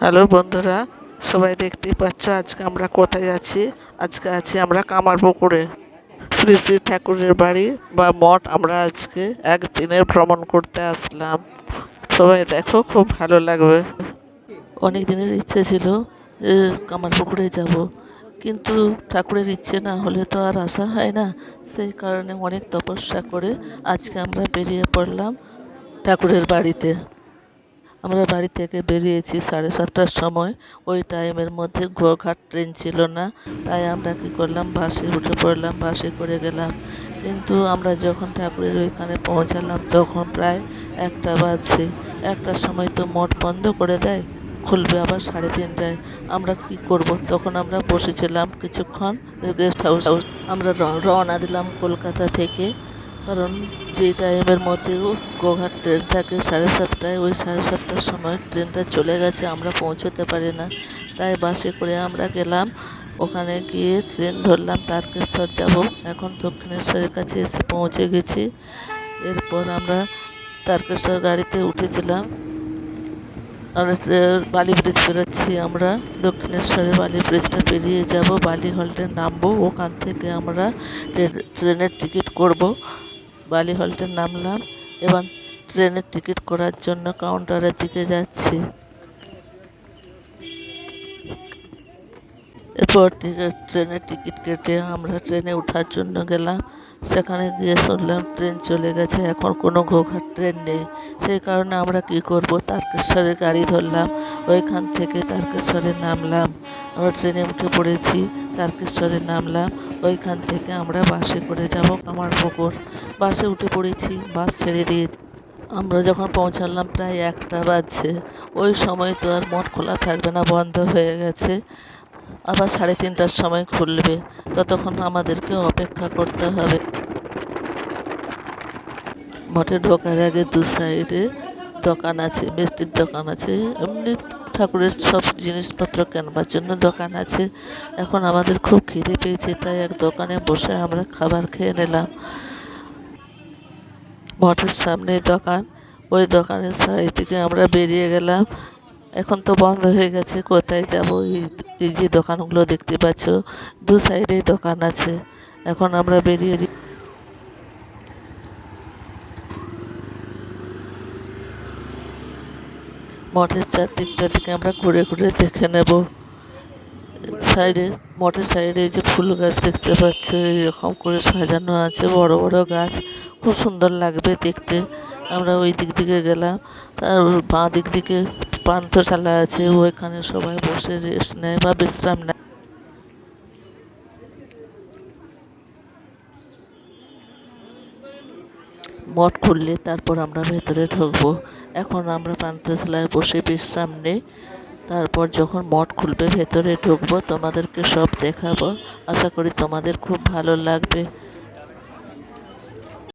Hello বন্ধুরা, সবাই দেখতেই পাচ্ছ আজকে আমরা কোথায় যাচ্ছি আজকে আছি আমরা কামারপুকুরে শ্রী শ্রী ঠাকুরের বাড়ি বা মঠ আমরা আজকে একদিনের ভ্রমণ করতে আসলাম। সবাই দেখো, খুব ভালো লাগবে। অনেক দিনের ইচ্ছে ছিল যে কামারপুকুরে যাব, কিন্তু ঠাকুরের ইচ্ছে না হলে তো আর আসা হয় না। সেই কারণে অনেক তপস্যা করে আজকে আমরা বেরিয়ে পড়লাম ঠাকুরের বাড়িতে। আমরা বাড়ি থেকে বেরিয়েছি সাড়ে সাতটার সময়। ওই টাইমের মধ্যে গোঘাট ট্রেন ছিল না। তাই আমরা কী করলাম? বাসে উঠে পড়লাম, বাসে করে গেলাম। কিন্তু আমরা যখন ঠাকুরের ওইখানে পৌঁছালাম, তখন প্রায় একটা বাজছে। একটার সময় তো মঠ বন্ধ করে দেয়, খুলবে আবার সাড়ে তিনটায়। আমরা কি করব? তখন আমরা বসেছিলাম কিছুক্ষণ গেস্ট হাউস আমরা রওনা দিলাম কলকাতা থেকে। কারণ যে টাইমের মধ্যে গোঘাট ট্রেন থাকে, সাড়ে সাতটায়, ওই সাড়ে সাতটার সময় ট্রেনটা চলে গেছে, আমরা পৌঁছতে পারি না। তাই বাসে করে আমরা গেলাম, ওখানে গিয়ে ট্রেন ধরলাম, তারকেশ্বর যাব। এখন দক্ষিণেশ্বরের কাছে এসে পৌঁছে গেছি। এরপর আমরা তারকেশ্বর গাড়িতে উঠেছিলাম। বালি ব্রিজ পেরোচ্ছি আমরা। দক্ষিণেশ্বরের বালি ব্রিজটা পেরিয়ে যাব, বালি হল্টে নামবো। ওখান থেকে আমরা ট্রেন- ট্রেনের টিকিট করব। বালি হল্টে নামলাম এবং ট্রেনের টিকিট করার জন্য কাউন্টারের দিকে যাচ্ছি। এরপর ট্রেনের টিকিট কেটে আমরা ট্রেনে ওঠার জন্য গেলাম। সেখানে গিয়ে শুনলাম ট্রেন চলে গেছে, এখন কোনো ঘোঘাট ট্রেন নেই। সেই কারণে আমরা কি করব? তারকেশ্বরের গাড়ি ধরলাম, ওইখান থেকে তারকেশ্বরে নামলাম। আমরা ট্রেনে উঠে পড়েছি, তারকেশ্বরে নামলাম। ওইখান থেকে আমরা বাসে করে যাব কামারপুকুর। বাসে উঠে পড়েছি, বাস ছেড়ে দিয়েছি আমরা যখন পৌঁছালাম প্রায় একটা বাজছে। ওই সময় তো আর মঠ খোলা থাকবে না, বন্ধ হয়ে গেছে। আবার সাড়ে তিনটার সময় খুলবে, ততক্ষণ আমাদেরকে অপেক্ষা করতে হবে। মঠে ঢোকার আগে দু সাইডে দোকান আছে, মিষ্টির দোকান আছে, এমনি ঠাকুরের সব জিনিসপত্র কেনবার জন্য দোকান আছে। এখন আমাদের খুব খিদে পেয়েছে, তাই এক দোকানে বসে আমরা খাবার খেয়ে নিলাম। মঠের সামনে দোকান। ওই দোকানের সাইড থেকে আমরা বেরিয়ে গেলাম। এখন তো বন্ধ হয়ে গেছে, কোথায় যাব? এই যে দোকানগুলো দেখতে পাচ্ছ, দু সাইডে দোকান আছে। এখন আমরা বেরিয়ে মঠের চারদিকটা থেকে আমরা ঘুরে ঘুরে দেখে নেব। সাইডে মঠের সাইডে যে ফুল গাছ দেখতে পাচ্ছ, এরকম করে সাজানো আছে, বড় বড় গাছ। খুব সুন্দর লাগবে দেখতে। আমরা ওই দিক দিকে গেলাম, তার বাঁ দিক দিকে পান্থশালা আছে, ওইখানে সবাই বসে রেস্ট নেয় বা বিশ্রাম নেয়। মঠ খুললে তারপর আমরা ভেতরে ঢুকবো। এখন আমরা পান্থশালায় বসে বিশ্রাম নেই। তারপর যখন মঠ খুলবে, ভেতরে ঢুকবো, তোমাদেরকে সব দেখাবো। আশা করি তোমাদের খুব ভালো লাগবে।